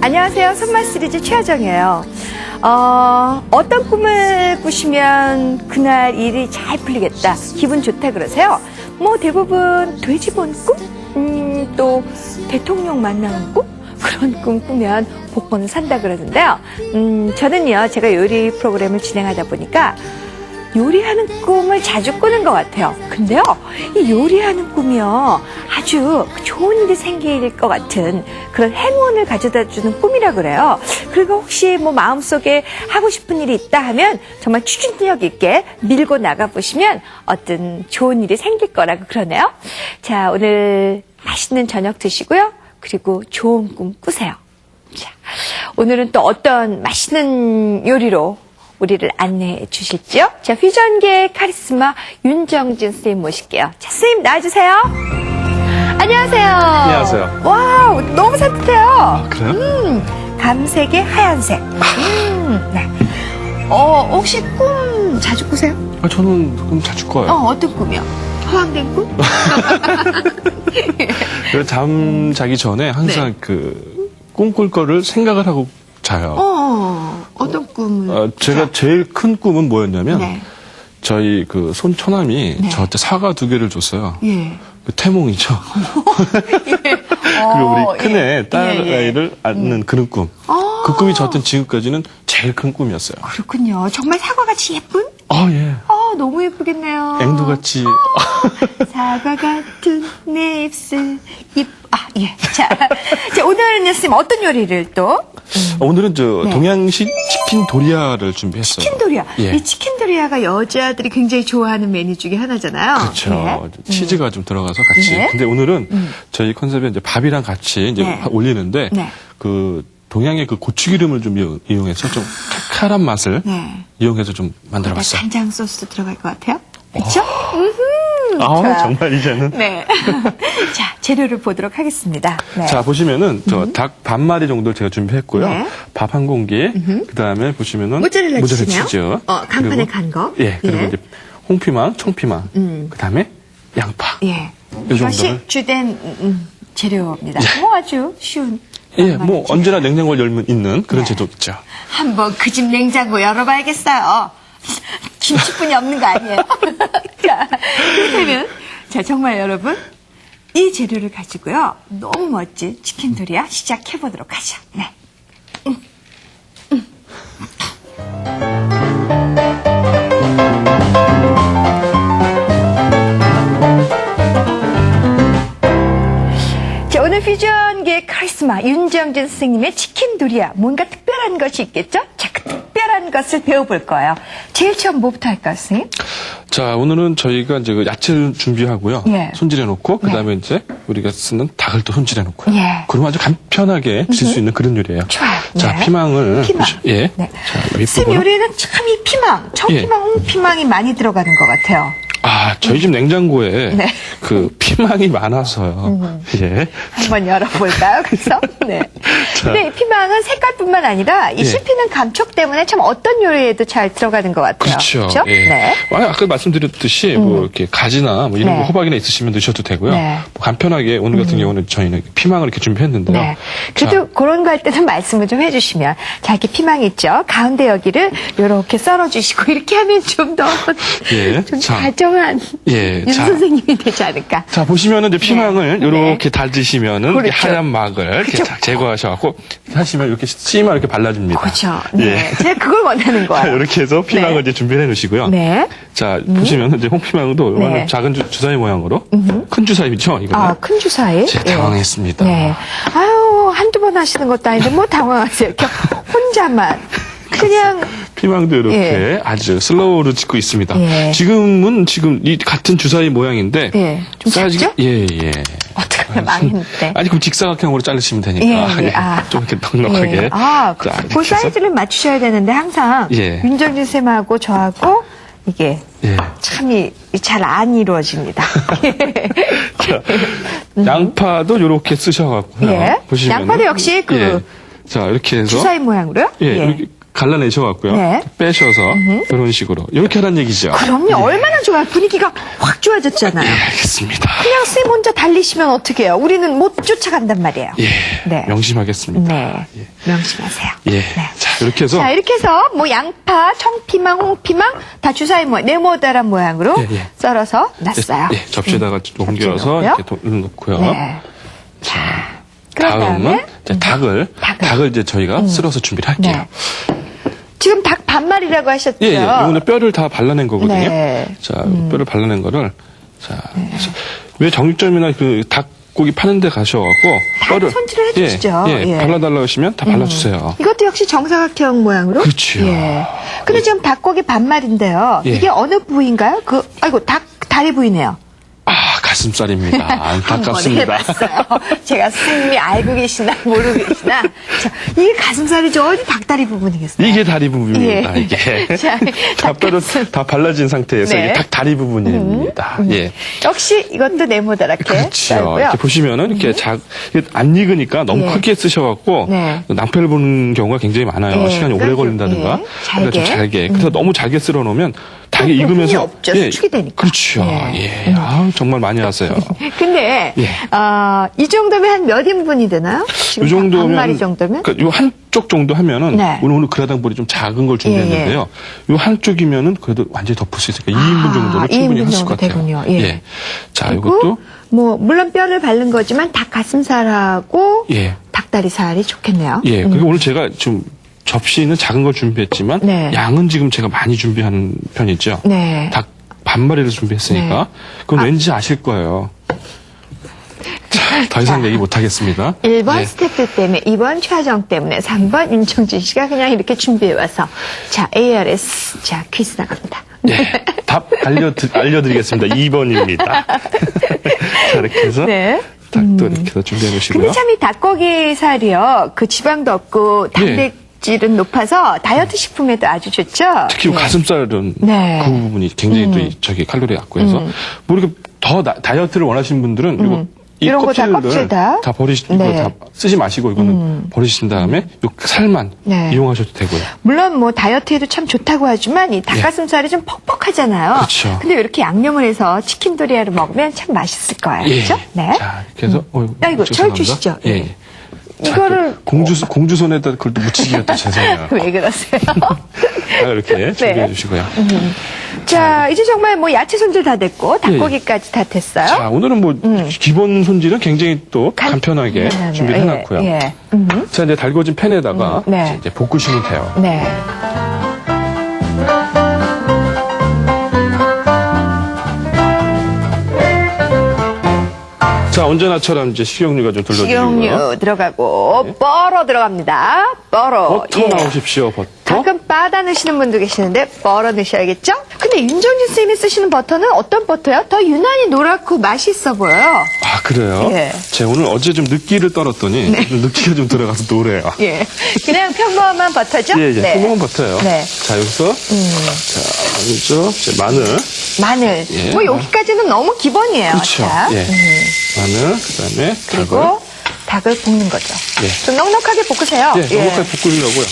안녕하세요. 손맛 시리즈 최하정이에요. 어, 어떤 꿈을 꾸시면 그날 일이 잘 풀리겠다, 기분 좋다 그러세요? 뭐 대부분 돼지 본 꿈? 음, 또 대통령 만나는 꿈? 그런 꿈 꾸면 복권 산다 그러는데요. 음, 저는요, 제가 요리 프로그램을 진행하다 보니까 요리하는 꿈을 자주 꾸는 것 같아요. 근데요, 이 요리하는 꿈이요, 아주 좋은 일이 생길 것 같은 그런 행운을 가져다 주는 꿈이라 그래요. 그리고 혹시 뭐 마음속에 하고 싶은 일이 있다 하면 정말 추진력 있게 밀고 나가보시면 어떤 좋은 일이 생길 거라고 그러네요. 자, 오늘 맛있는 저녁 드시고요. 그리고 좋은 꿈 꾸세요. 자, 오늘은 또 어떤 맛있는 요리로 우리를 안내해 주실지요? 자, 휘전계 카리스마 윤정진 선생님 모실게요. 자, 선생님 나와주세요. 안녕하세요. 안녕하세요. 와우, 너무 산뜻해요. 그래요? 음, 감색의 하얀색. 음, 네. 어, 혹시 꿈 자주 꾸세요? 아, 저는 그럼 자주 꺼요. 어, 어떤 꿈이요? 허황된 꿈? 잠 자기 전에 항상 그 꿈꿀 거를 생각을 하고 자요. 어, 어떤 꿈을? 어, 제가 제일 큰 꿈은 뭐였냐면 네. 저희 그 손 처남이 네. 저한테 사과 두 개를 줬어요. 예. 그 태몽이죠. 그리고 어, 우리 큰애 예. 딸아이를 예, 예. 안는 그런 꿈. 어. 그 꿈이 저한테 지금까지는 제일 큰 꿈이었어요. 그렇군요. 정말 사과같이 예쁜? 아 예. 어, 너무 예쁘겠네요. 앵두같이 사과 같은 내 입술 입. 아 예. 자, 자 오늘은 선생님 어떤 요리를 또? 오늘은 저 네. 동양식 치킨 도리아를 준비했어요. 치킨 도리아. 예. 이 치킨 도리아가 여자들이 굉장히 좋아하는 메뉴 중에 하나잖아요. 그렇죠. 네. 치즈가 좀 들어가서 같이. 네. 근데 오늘은 저희 컨셉이 이제 밥이랑 같이 이제 네. 올리는데 네. 그 동양의 그 고추기름을 좀 이용- 이용해서 좀 칼칼한 맛을 네. 이용해서 좀 만들어봤어요. 간장 소스도 들어갈 것 같아요. 그렇죠? 아 좋아요. 정말 이제는. 네. 자, 재료를 보도록 하겠습니다. 네. 자 보시면은 저 닭 반 마리 정도를 제가 준비했고요. 네. 밥 한 공기. 그다음에 보시면은 모짜렐라? 치즈. 어, 간판에 그리고- 간 거. 예. 그리고 예. 이제 홍피망, 청피망. 그다음에 양파. 예. 이 이것이. 주된 음, 음, 재료입니다. 뭐 아주 쉬운. 예, 뭐. 언제나 냉장고에 열면 있는 그런 네. 제도 있죠. 한번 그 집 냉장고 열어봐야겠어요. 김치뿐이 없는 거 아니에요? 자, 그렇다면, 자, 정말 여러분, 이 재료를 가지고요. 너무 멋진 치킨 도리아 시작해 보도록 하죠. 네. 자, 오늘 퓨전계 카리스마 윤정진 선생님의 치킨 도리아. 뭔가 특별한 것이 있겠죠? 자, 것을 배워볼 거예요. 제일 처음 뭐부터 할까요, 선생님? 자, 오늘은 저희가 이제 그 야채를 준비하고요. 예. 손질해 놓고, 그 다음에 이제 우리가 쓰는 닭을 또 손질해 놓고요. 예. 그럼 아주 간편하게 드실 수 있는 그런 요리예요. 좋아요. 자, 네. 피망을. 피망. 보시- 예. 네. 자, 이 선생님. 요리에는 참 이 피망, 청피망, 홍피망이 많이 들어가는 것 같아요. 아, 저희 집 냉장고에 네. 그 피망이 많아서요. 예. 한번 열어볼까요? 그래서 네. 자. 근데 이 피망은 색깔뿐만 아니라 이 예. 씹히는 감촉 때문에 참 어떤 요리에도 잘 들어가는 것 같아요. 그렇죠. 그렇죠? 예. 네. 아, 아까 말씀드렸듯이 뭐 이렇게 가지나 뭐 이런 네. 거 호박이나 있으시면 넣으셔도 되고요. 네. 뭐 간편하게 오늘 같은 경우는 저희는 피망을 이렇게 준비했는데요. 네. 그래도 그런 거 할 때는 말씀을 좀 해주시면 자 이렇게 피망 있죠. 가운데 여기를 이렇게 썰어주시고 이렇게 하면 좀더 예. 좀 자. 다정한 예. 윤 자. 선생님이 되지 않을까. 자, 보시면은 이제 피망을 네. 이렇게 다지시면은 그렇죠. 이 하얀 막을 이렇게 그죠. 다 제거하셔갖고 하시면 이렇게 씨만 이렇게 발라줍니다. 그렇죠. 네. 예. 제가 그걸 원하는 자, 거예요. 이렇게 해서 피망을 네. 이제 준비해 놓으시고요. 네. 자, 보시면 이제 홍피망도 네. 작은 주, 주사위 모양으로 큰 주사위죠, 이거는. 아, 큰 주사위. 제가 예. 당황했습니다. 네. 아유, 한두 번 하시는 것도 아닌데 뭐 당황하세요. 이렇게 혼자만. 그냥, 피망도 이렇게 예. 아주 슬로우로 짓고 있습니다. 예. 지금은 지금 이 같은 주사위 모양인데 예. 좀 작죠? 예, 예. 어떻게 망했는데. 아니 그럼 직사각형으로 자르시면 되니까 예, 예. 아. 좀 이렇게 넉넉하게. 예. 아, 그, 자, 그. 사이즈를 맞추셔야 되는데 항상 예. 윤정진 쌤하고 저하고 이게 예. 참이 잘 안 이루어집니다. 자, 양파도 이렇게 쓰셔갖고요. 예. 보시면 양파도 역시 그자 이렇게 해서 주사위 모양으로요? 예, 이렇게 갈라내셔갖고요. 네. 빼셔서 이런 식으로 이렇게 하란 얘기죠. 그럼요. 얼마나 좋아요. 분위기가 확 좋아졌잖아요. 예, 알겠습니다. 그냥 쌤 혼자 달리시면 어떡해요? 우리는 못 쫓아간단 말이에요. 예, 네. 명심하겠습니다. 네. 예. 명심하세요. 예. 네. 자, 이렇게 해서 자, 이렇게 해서 뭐 양파, 청피망, 홍피망 다 주사위 모양, 네모다란 모양으로 예, 예. 썰어서 놨어요. 예, 접시에다가 옮겨서 놓고요. 이렇게 도- 놓고요. 네. 자, 그런 다음은 다음에 이제 닭을, 닭을. 닭을 이제 저희가 쓸어서 준비를 할게요. 지금 닭 반말이라고 하셨죠? 예, 예. 이거는 뼈를 다 발라낸 거거든요. 네. 자, 뼈를 발라낸 거를 자, 그래서 왜 정육점이나 그 닭고기 파는 데 가셔갖고 닭 손질을 해주시죠. 예, 예, 예. 발라달라고 하시면 다 발라주세요. 이것도 역시 정사각형 모양으로? 그렇지요. 예. 근데 지금 닭고기 반말인데요. 예. 이게 어느 부위인가요? 그, 아이고, 닭 다리 부위네요. 아, 가슴살입니다. 안타깝습니다. 제가 선생님이 알고 계시나 모르고 계시나. 자, 이게 가슴살이죠. 어디 닭다리 부분이겠어요? 이게 다리 부분입니다, 예. 이게. 자, 다 뼈를 다 발라진 상태에서 네. 음. 이게 닭 다리 부분입니다. 예. 역시 이것도 네모다랗게 그렇죠. 이렇게 보시면은 이렇게 작, 이게 안 익으니까 너무 예. 크게 쓰셔갖고 네. 낭패를 보는 경우가 굉장히 많아요. 예, 시간이 오래 그래서 걸린다든가. 예, 그러니까 좀 잘게. 음. 잘게. 그래서 너무 잘게 쓸어 놓으면 또 익으면서 없죠. 수축이 되니까. 그렇죠. 예. 예. 아, 정말 많이 하세요. 근데 예. 어, 이 정도면 한 몇 인분이 되나요? 지금 이 정도면 반 마리 정도면? 그러니까 요 한쪽 정도 하면은 네. 오늘 오늘 그라당볼이 좀 작은 걸 준비했는데요. 요 한쪽이면은 그래도 완전히 덮을 수 있으니까 2인분 정도는 아, 충분히 2인분 하실 정도 것 같아요. 되군요. 예. 자, 그리고 이것도 뭐 물론 뼈를 바른 거지만 닭 가슴살하고 예. 닭다리살이 좋겠네요. 예. 그리고 오늘 제가 좀 접시는 작은 걸 준비했지만 네. 양은 지금 제가 많이 준비한 편이죠. 네. 닭 반마리를 준비했으니까 네. 그럼 왠지 아실 거예요. 자, 더 이상 자. 얘기 못 하겠습니다. 1번 예. 스태프 때문에, 2번 최하정 때문에, 3번 윤청진 씨가 그냥 이렇게 준비해와서. 자, ARS. 자, 퀴즈 나갑니다. 예, 답 알려 알려드리겠습니다. 2번입니다. 자, 이렇게 해서 네. 닭도 이렇게 해서 준비해 놓으시고요. 근데 참 이 닭고기 살이요. 그 지방도 없고 단백 질은 높아서 다이어트 식품에도 아주 좋죠. 특히 네. 가슴살은 네. 그 부분이 굉장히 또 이- 저기 칼로리 약고 해서 뭐 이렇게 더 나- 다이어트를 원하시는 분들은 이거 이 음. 이런 거다 껍질을 껍질 다? 다 버리시 네. 음. 이거 다 쓰지 마시고 이거는 버리신 다음에 요 살만 네. 이용하셔도 되고요. 물론 뭐 다이어트에도 참 좋다고 하지만 이 닭가슴살이 좀 퍽퍽하잖아요. 예. 그렇죠. 근데 이렇게 양념을 해서 치킨 도리아를 먹으면 참 맛있을 거예요. 그렇죠? 네. 자, 해서 어, 아이고, 절 죄송합니다. 주시죠. 예. 네. 자, 이거를 그 공주 공주 손에다 그걸 또 묻히기가 또 죄송해요. 왜 그러세요? 자, 이렇게 준비해 주시고요. 자, 이제 정말 뭐 야채 손질 다 됐고 닭고기까지 다 됐어요. 예. 자, 오늘은 뭐 기본 손질은 굉장히 또 간- 간편하게 네, 네, 준비를 예, 해놨고요. 예. 음. 자, 이제 달궈진 팬에다가 음, 네. 이제 볶으시면 돼요. 네. 자, 언제나처럼 이제 식용유가 좀 둘러주시고요. 식용유 들어가고 뻐러 들어갑니다. 뻐러. 버터 예. 나오십시오, 버터. 빠다 넣으시는 분도 계시는데 뻐러 넣으셔야겠죠? 근데 윤정진 쌤이 쓰시는 버터는 어떤 버터요? 더 유난히 노랗고 맛있어 보여요. 아, 그래요? 예. 제가 오늘 어제 좀 느끼를 떨었더니 좀 느끼가 좀 들어가서 노래요. 예. 그냥 평범한 버터죠? 예, 예. 네. 소금은 버터예요. 네. 자, 여기서 자, 먼저 이제 마늘. 마늘. 예. 뭐 여기까지는 너무 기본이에요. 그렇죠. 자, 예. 음. 마늘, 그다음에. 그리고 닭을 볶는 거죠. 예. 좀 넉넉하게 볶으세요. 예, 넉넉하게 볶으려고요.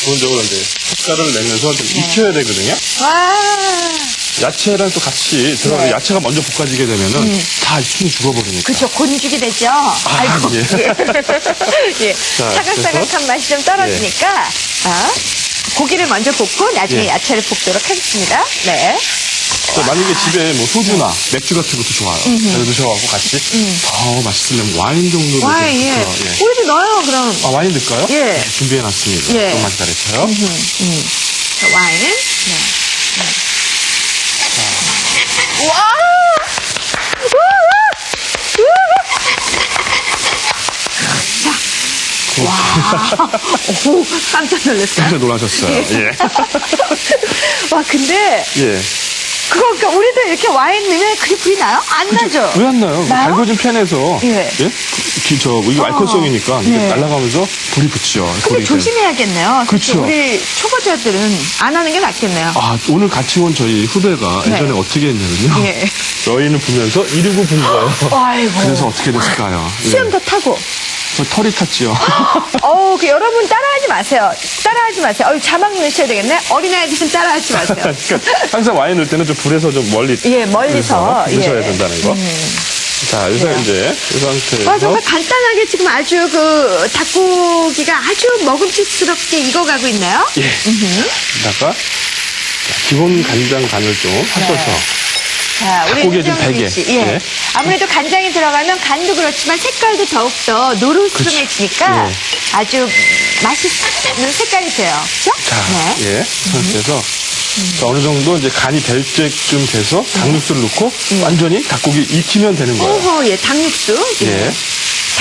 기본적으로 이제 색깔을 내면서 좀 익혀야 되거든요. 와. 야채랑 또 같이 들어가서 네. 음. 야채가 먼저 볶아지게 되면은 다 숨이 죽어버리니까. 그죠. 곤죽이 되죠. 아이고. 예. 예. 자, 사각사각한 맛이 좀 떨어지니까, 아, 고기를 먼저 볶고 나중에 예. 야채를 볶도록 하겠습니다. 네. 자, 만약에 집에 뭐 소주나 맥주 같은 것도 좋아요. 그래 드셔갖고 같이 더 맛있으면 와인 정도도 와, 예. 좀 좋죠. 예. 우리도 넣어요, 그럼. 아, 와인 넣을까요? 예. 네, 준비해놨습니다. 예. 조금만 기다리세요. 자, 와인. 네. 네. 와! 자. 와. 오, 깜짝 놀랐어요. 깜짝 놀라셨어요. 예. 와, 근데, 예. 그거, 그러니까 우리도 이렇게 와인 넣으면 그게 불이 나요? 안 나죠? 왜 안 나요? 나요? 달궈진 팬에서. 예. 기, 저, 이거 알코올성이니까 이게 네. 날아가면서 불이 붙죠. 근데 조심해야겠네요. 그렇죠. 우리 초보자들은 안 하는 게 낫겠네요. 아, 오늘 같이 온 저희 후배가 네. 예전에 어떻게 했냐면요. 예. 여인을 보면서 이러고 본 거예요. 아이고. 그래서 어떻게 됐을까요? 예. 수염도 타고. 저 털이 탔지요. 어우, 그 여러분 따라하지 마세요. 따라하지 마세요. 어우, 자막 넣으셔야 되겠네. 어린아이들은 따라하지 마세요. 그러니까 항상 와인 넣을 때는 좀 불에서 좀 멀리. 예, 멀리서. 예. 된다는 거. 자, 여기서 이제 이 상태에서. 아, 정말 간단하게 지금 아주 그 닭고기가 아주 먹음직스럽게 익어가고 있나요? 예. 여기다가 기본 간장 간을 좀 하셔서. 자, 우리 닭고기에 좀 배게. 씨. 예. 네. 아무래도 간장이 들어가면 간도 그렇지만 색깔도 더욱더 노릇스름해지니까 예. 아주 맛있는 색깔이 돼요. 그죠? 자, 네. 예. 이 상태에서 자, 어느 정도 이제 간이 될 때쯤 돼서 닭육수를 넣고 완전히 닭고기 익히면 되는 거예요. 오호, 예, 닭육수. 예.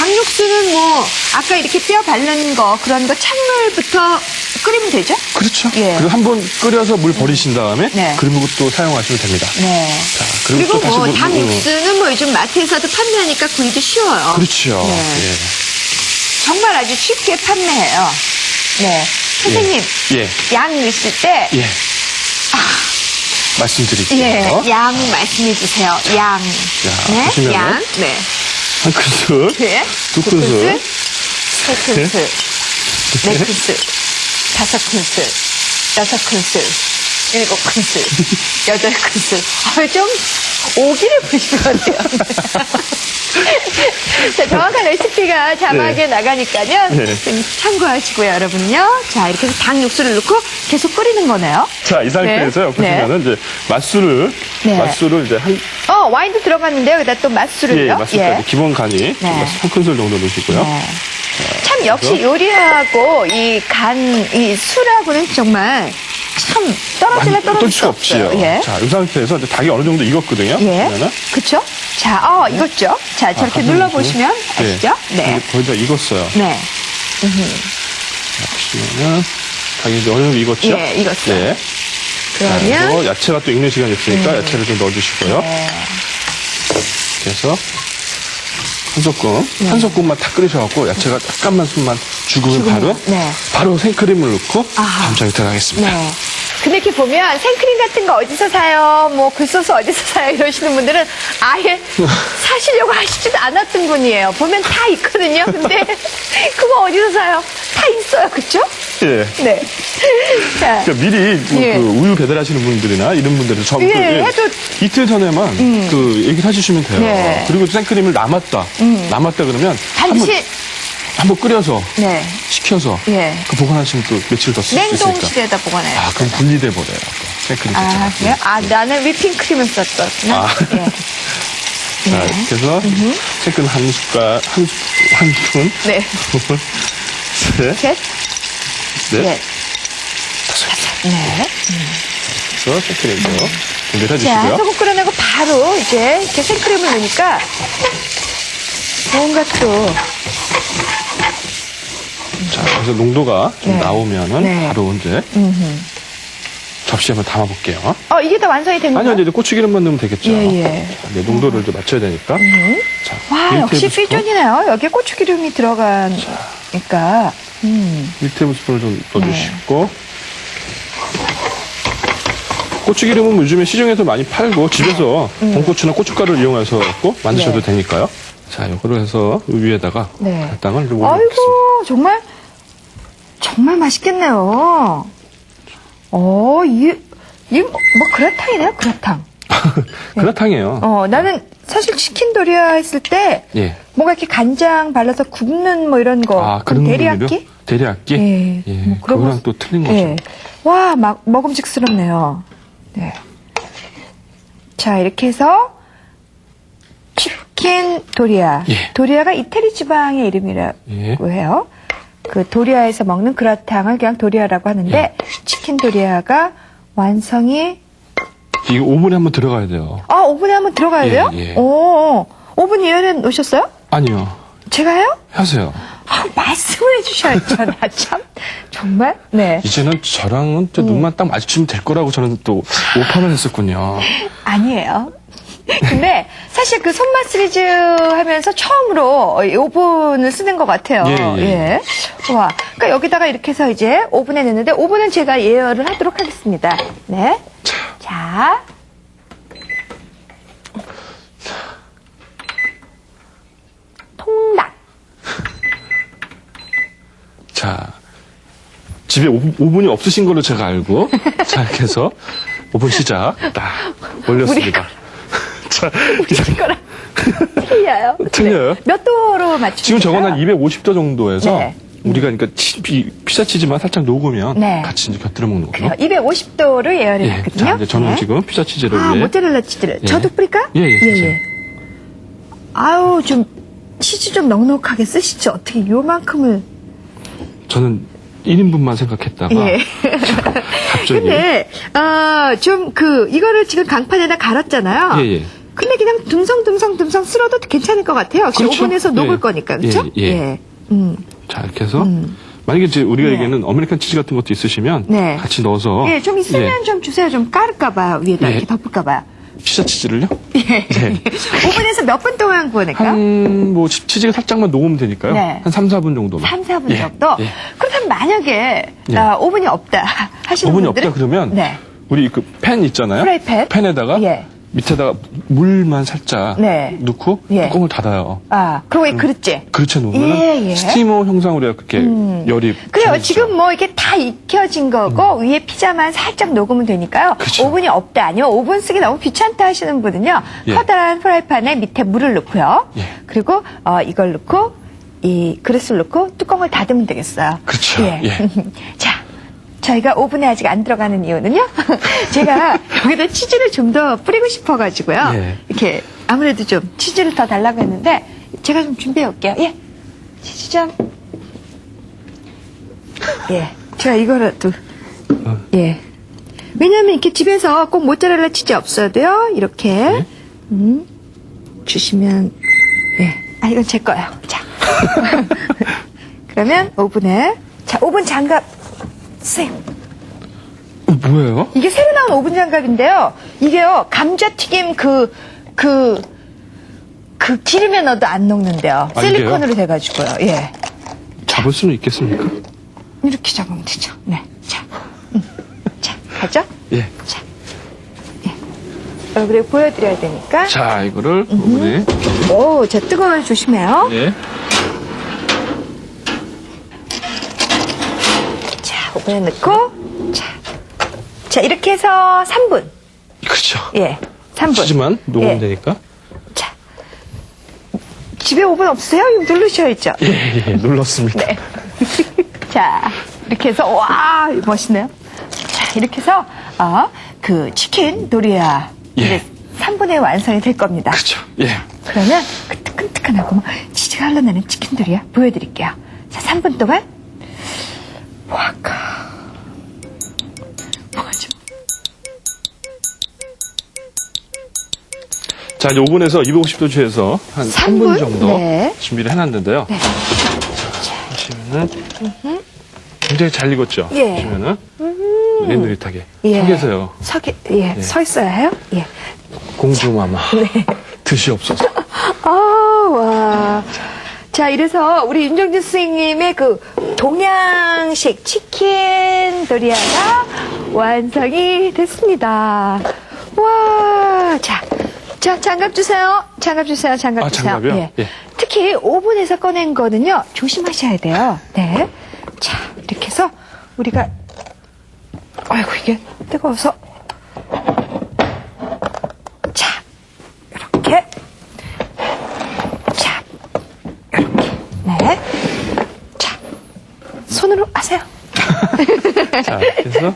닭육수는 뭐, 아까 이렇게 뼈 바른 거, 그런 거 찬물부터 끓이면 되죠? 그렇죠. 예. 그리고 한 번 끓여서 물 버리신 다음에 네. 그리고 또 사용하시면 됩니다. 네. 자, 그리고 그리고, 또 다시 뭐, 물- 닭육수는 뭐 요즘 마트에서도 판매하니까 구이도 쉬워요. 그렇죠. 네. 예. 정말 아주 쉽게 판매해요. 네. 선생님, 예. 양 넣으실 때, 예. 말씀드릴게요. 예, 양 말씀해 주세요. 양. 자, 네, 보시면은 양. 네. 한 큰술, 네. 두 큰술, 세 큰술, 네. 큰술, 다섯 큰술, 여섯 큰술, 일곱 큰술, 여덟 큰술. 아, 좀 오기를 보시면 안 돼요. 자, 정확한 레시피가 자막에 네. 나가니까요. 네. 좀 참고하시고요, 여러분요. 자, 이렇게 해서 닭 육수를 넣고 계속 끓이는 거네요. 자, 이 상태에서 요. 네. 보시면은 이제 맛술을, 네. 맛술을 이제 한, 어, 와인도 들어갔는데요. 여기다 또 맛술을요. 예, 맛술까지 기본 간이 한 큰술 정도 넣으시고요. 네. 참 역시 요리하고 이 간, 이 술하고는 정말 참 떨어질래 완- 떨어질 뜰 수. 없지요. 예. 자, 이 상태에서 이제 닭이 어느 정도 익었거든요. 예. 그러면은 그쵸? 자, 어, 익었죠? 자, 저렇게 아, 눌러보시면 네. 아시죠? 네. 이게 거의 다 익었어요. 네. 보시면은 닭이 이제 어느 정도 익었죠? 예, 익었어요. 네. 자, 그러면, 그리고 야채가 또 익는 시간이 있으니까 야채를 좀 넣어주시고요. 그래서 한 소끔, 네. 한 소끔만 다 끓이셔갖고 야채가 약간만 숨만 죽으면 바로 네. 바로 생크림을 넣고 아하. 감장에 들어가겠습니다. 네. 근데 이렇게 보면 생크림 같은 거 어디서 사요? 뭐 굴소스 어디서 사요? 이러시는 분들은 아예 사시려고 하시지도 않았던 분이에요. 보면 다 있거든요. 근데 그거 어디서 사요? 다 있어요. 그쵸? 예. 네. 자, 그러니까 미리 뭐 예. 그 우유 배달하시는 분들이나 이런 분들은 저 예, 그 해도- 이틀 전에만 그 얘기를 해주시면 돼요. 네. 그리고 생크림을 남았다, 남았다 그러면 한번 반드시 한번 끓여서 네. 식혀서 예. 그 보관하시면 또 며칠 더 쓸 수 있으니까. 냉동실에다 보관해요. 아 그럼 분리돼 버려요. 또 생크림 자체가. 아, 그래요? 아, 나는 위핑크림을 썼었구나. 아. 예. 자, 이렇게 해서 생크림 한 숟갈 한, 한 스푼, 네. 둘, 셋, 셋, 넷, 넷. 네. 그래서 생크림도 준비를 자, 해주시고요. 소금 끓여내고 바로 이제 이렇게 생크림을 넣으니까 뭔가 또 자, 그래서 농도가 좀 네. 나오면은 네. 바로 이제 접시에 한번 담아볼게요. 어, 이게 다 완성이 된 아니요, 건가요? 이제 고추기름만 넣으면 되겠죠. 예, 예. 자, 이제 농도를 좀 맞춰야 되니까. 자, 와, 1 역시 테이블스푼, 퓨전이네요. 여기에 고추기름이 들어가니까. 음. 1테이블스푼을 좀 넣어주시고. 고추기름은 요즘에 시중에서 많이 팔고 집에서红고추나 고춧가루를 이용해서 갖고 만드셔도 음. 네. 되니까요. 자, 요거를 해서 요 위에다가 네. 갈당을 좀 올려놓겠습니다. 아이고, 정말, 정말 맛있겠네요. 어, 이, 이, 뭐, 그라탕이네요, 그라탕. 그라탕이에요. 어, 나는 사실 치킨 도리아 했을 때, 예. 뭔가 이렇게 간장 발라서 굽는 뭐 이런 거. 아, 그럼 그런? 분들이요? 대리야끼? 예. 예. 뭐 그런 그거랑 거- 또 틀린 거죠. 예. 와, 막, 먹음직스럽네요. 네. 자, 이렇게 해서, 치킨 도리아. 예. 도리아가 이태리 지방의 이름이라고 예. 해요. 그 도리아에서 먹는 그라탕을 그냥 도리아라고 하는데, 예. 치킨 도리아가 완성이, 이게 오븐에 한번 들어가야 돼요. 아, 오븐에 한번 들어가야 예, 돼요? 예. 오, 오븐 이열해 놓으셨어요? 아니요. 제가 해요? 하세요. 아, 말씀을 해주셔야죠. 나 참. 정말? 네. 이제는 저랑은 음. 저 눈만 딱 마주치면 될 거라고 저는 또 오판을 했었군요. 아니에요. 근데 사실 그 손맛 시리즈 하면서 처음으로 이 오븐을 쓰는 것 같아요. 예, 예. 와. 그러니까 여기다가 이렇게 해서 이제 오븐에 넣는데 오븐은 제가 예열을 하도록 하겠습니다. 네. 자. 통닭. 자, 집에 오, 오븐이 없으신 걸로 제가 알고, 자, 이렇게 해서 오븐 시작. 딱 올렸습니다. 자, 이제 거랑 틀려요. 틀려요? 네. 몇 도로 맞추죠? 지금 저건 한 250도 정도에서 네. 우리가 그러니까 치, 피, 피자 치즈만 살짝 녹으면 네. 같이 이제 곁들여 먹는. 그래요. 250도를 예열해 예, 놨거든요. 자, 이제 저는 네. 지금 피자 치즈를 아, 위해 모짜렐라 치즈를. 예. 저도 뿌릴까요? 예, 예, 쓰세요. 아우, 좀, 치즈 좀 넉넉하게 쓰시죠. 어떻게 요만큼을. 저는 1인분만 생각했다가 예. 갑자기 근데, 어, 좀 그, 이거를 지금 강판에다 갈았잖아요. 예, 예. 근데 그냥 듬성듬성듬성 쓸어도 괜찮을 것 같아요. 역시 그렇죠. 오븐에서 녹을 예. 거니까. 그렇죠? 예, 예. 음. 자 이렇게 해서 음. 만약에 이제 우리가 네. 얘기하는 아메리칸 치즈 같은 것도 있으시면 네. 같이 넣어서 예, 좀 있으면 예, 좀 주세요. 좀 깔을까봐요. 위에다 예. 이렇게 덮을까봐요. 피자 치즈를요? 예. 예. 오븐에서 몇 분 동안 구워낼까요? 한뭐 치즈가 살짝만 녹으면 되니까요. 네. 한 3, 4분 정도만. 3, 4분 예, 정도? 예. 그렇다면 만약에 예. 아, 오븐이 없다 하시는 오븐이 분들은 없다 그러면 네. 우리 그 팬 있잖아요. 프라이팬? 팬에다가 예. 밑에다가 물만 살짝 네. 넣고 예. 뚜껑을 닫아요. 아, 그리고 이 그릇째. 그렇게 놓으면 예, 예. 스티머 형상으로 그렇게 열이 그래요. 지금 뭐 이렇게 다 익혀진 거고 위에 피자만 살짝 녹으면 되니까요. 음. 그렇죠. 오븐이 없다 아니면 오븐 쓰기 너무 귀찮다 하시는 분은요. 예. 커다란 프라이팬에 밑에 물을 넣고요. 예. 그리고 어, 이걸 넣고 이 그릇을 넣고 뚜껑을 닫으면 되겠어요. 그렇죠. 예. 예. 자. 저희가 오븐에 아직 안 들어가는 이유는요. 제가 여기다 치즈를 좀 더 뿌리고 싶어가지고요. 예. 이렇게 아무래도 좀 치즈를 더 달라고 했는데 제가 좀 준비해 올게요. 예. 치즈 좀. 예. 제가 이거라도. 어. 예. 왜냐면 이렇게 집에서 꼭 모짜렐라 치즈 없어도요. 이렇게. 네. 음. 주시면. 예. 아, 이건 제 거예요. 자. 그러면 오븐에. 자, 오븐 장갑. 쓰세요. 어, 뭐예요? 이게 새로 나온 오븐 장갑인데요. 이게요, 감자튀김 그, 그, 그 기름에 넣어도 안 녹는데요. 아, 실리콘으로 돼가지고요. 예. 잡을 수는 있겠습니까? 이렇게 잡으면 되죠. 네. 자. 음. 자, 가죠? 예. 자. 예. 어, 그리고 보여드려야 되니까. 자, 이거를 오븐에. 오, 자, 뜨거워요. 조심해요. 예. 오븐에 넣고. 자. 자, 이렇게 해서 3분. 그렇죠. 예. 3분. 치즈만 녹으면 예. 되니까. 자. 집에 오븐 없어요? 이거 누르셔야죠. 예, 예, 눌렀습니다. 네. 자, 이렇게 해서, 와, 멋있네요. 자, 이렇게 해서, 어, 그 치킨 도리아. 예. 이제 3분의 완성이 될 겁니다. 그렇죠. 예. 그러면 그 뜨끈뜨끈하고 막 치즈가 흘러나는 치킨 도리아 보여드릴게요. 자, 3분 동안. 와카. 자, 이제 오븐에서 250도 주에서 한삼 3분 분? 정도 네. 준비를 해놨는데요. 네. 보시면은 굉장히 잘 익었죠? 예. 보시면은 느릿느릿하게. 예. 서 계세요. 서게, 예, 서 있어야 해요? 예. 공주마마. 네. 드시옵소서. 아, 와. 자, 이래서 우리 윤정진 선생님의 그 동양식 치킨 도리아가 완성이 됐습니다. 와. 자, 자, 장갑 주세요. 장갑 주세요. 장갑 아, 주세요. 장갑이요? 예. 특히 오븐에서 꺼낸 거는요, 조심하셔야 돼요. 네. 자, 이렇게 해서 우리가, 아이고, 이게 뜨거워서. 자, 이렇게. 자, 이렇게. 네. 자, 손으로 하세요. 자, 그래서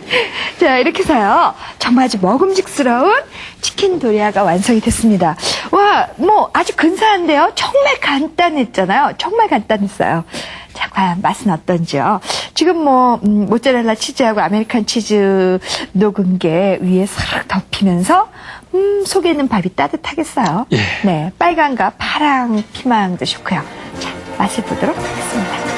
자, 이렇게 해서요. 정말 아주 먹음직스러운 치킨 도리아가 완성이 됐습니다. 와, 뭐 아주 근사한데요. 정말 간단했잖아요. 정말 간단했어요. 자, 과연 맛은 어떤지요? 지금 뭐, 음, 모짜렐라 치즈하고 아메리칸 치즈 녹은 게 위에 사르륵 덮이면서, 음, 속에 있는 밥이 따뜻하겠어요. 예. 네, 빨강과 파랑 피망도 좋고요. 자, 맛을 보도록 하겠습니다.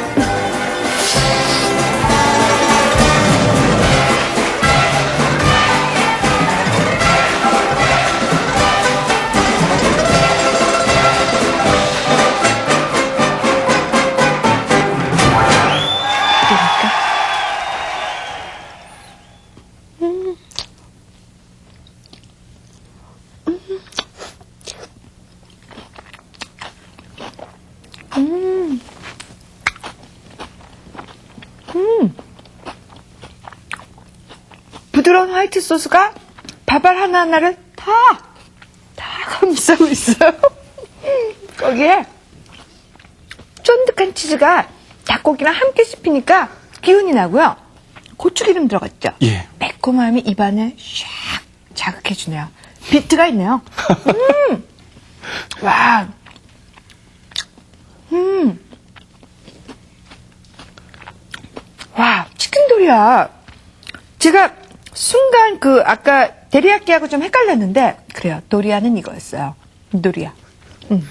부드러운 화이트 소스가 밥알 하나하나를 다, 다 감싸고 있어요. 거기에 쫀득한 치즈가 닭고기랑 함께 씹히니까 기운이 나고요. 고추기름 들어갔죠? 예. 매콤함이 입안을 샥 자극해주네요. 비트가 있네요. 음! 와. 음. 와, 치킨 도리야. 제가 순간 그 아까 데리야끼하고 좀 헷갈렸는데 그래요. 도리아는 이거였어요. 도리아. 음.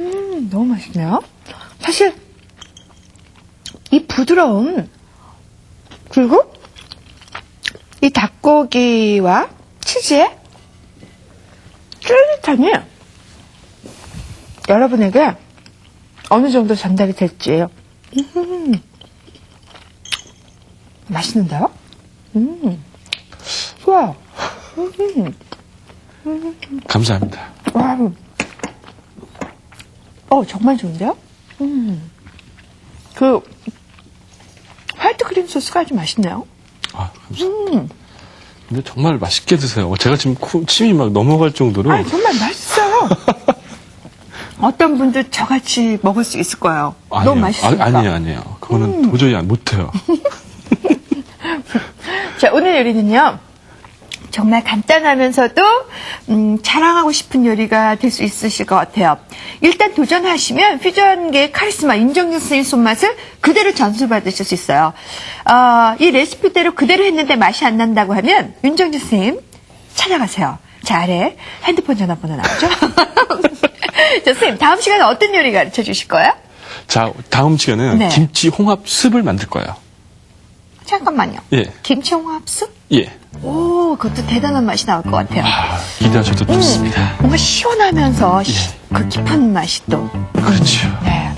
음, 너무 맛있네요. 사실 이 부드러움 그리고 이 닭고기와 치즈의 쫄깃함이 여러분에게 어느 정도 전달이 될지 음, 맛있는데요? 음, 좋아요. 감사합니다. 와, 어 정말 좋은데요? 음, 그 화이트 크림 소스가 아주 맛있네요. 아, 감사합니다. 근데 정말 맛있게 드세요. 제가 지금 코- 침이 막 넘어갈 정도로. 아니 정말 맛있어요. 어떤 분들 저같이 먹을 수 있을 거예요. 아니에요. 너무 맛있으니까. 음. 아, 아니에요, 아니에요. 그거는 도저히 안 못해요. 자, 오늘 요리는요. 정말 간단하면서도 음, 자랑하고 싶은 요리가 될 수 있으실 것 같아요. 일단 도전하시면 퓨전계의 카리스마 윤정준 선생님 손맛을 그대로 전수받으실 수 있어요. 어, 이 레시피대로 그대로 했는데 맛이 안 난다고 하면 윤정준 선생님 찾아가세요. 자, 아래 핸드폰 전화번호 나오죠? 자, 선생님 다음 시간에 어떤 요리 가르쳐 주실 거예요? 자, 다음 시간은 네. 김치 홍합 습을 만들 거예요. 잠깐만요. 예, 김치 홍합수? 예. 오, 그것도 대단한 맛이 나올 것 같아요. 아, 기대하셔도 좋습니다. 뭔가 시원하면서 시- 그 깊은 맛이 또. 그렇죠. 네.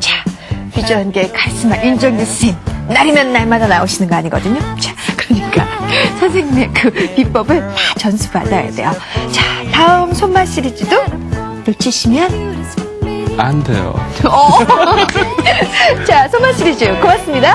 자, 퓨전계 카리스마 윤정규 선생님. 날이면 날마다 나오시는 거 아니거든요. 자, 그러니까 선생님의 그 비법을 다 전수받아야 돼요. 자, 다음 손맛 시리즈도 놓치시면. 안 돼요. 어. 자, 손맛 시리즈 고맙습니다.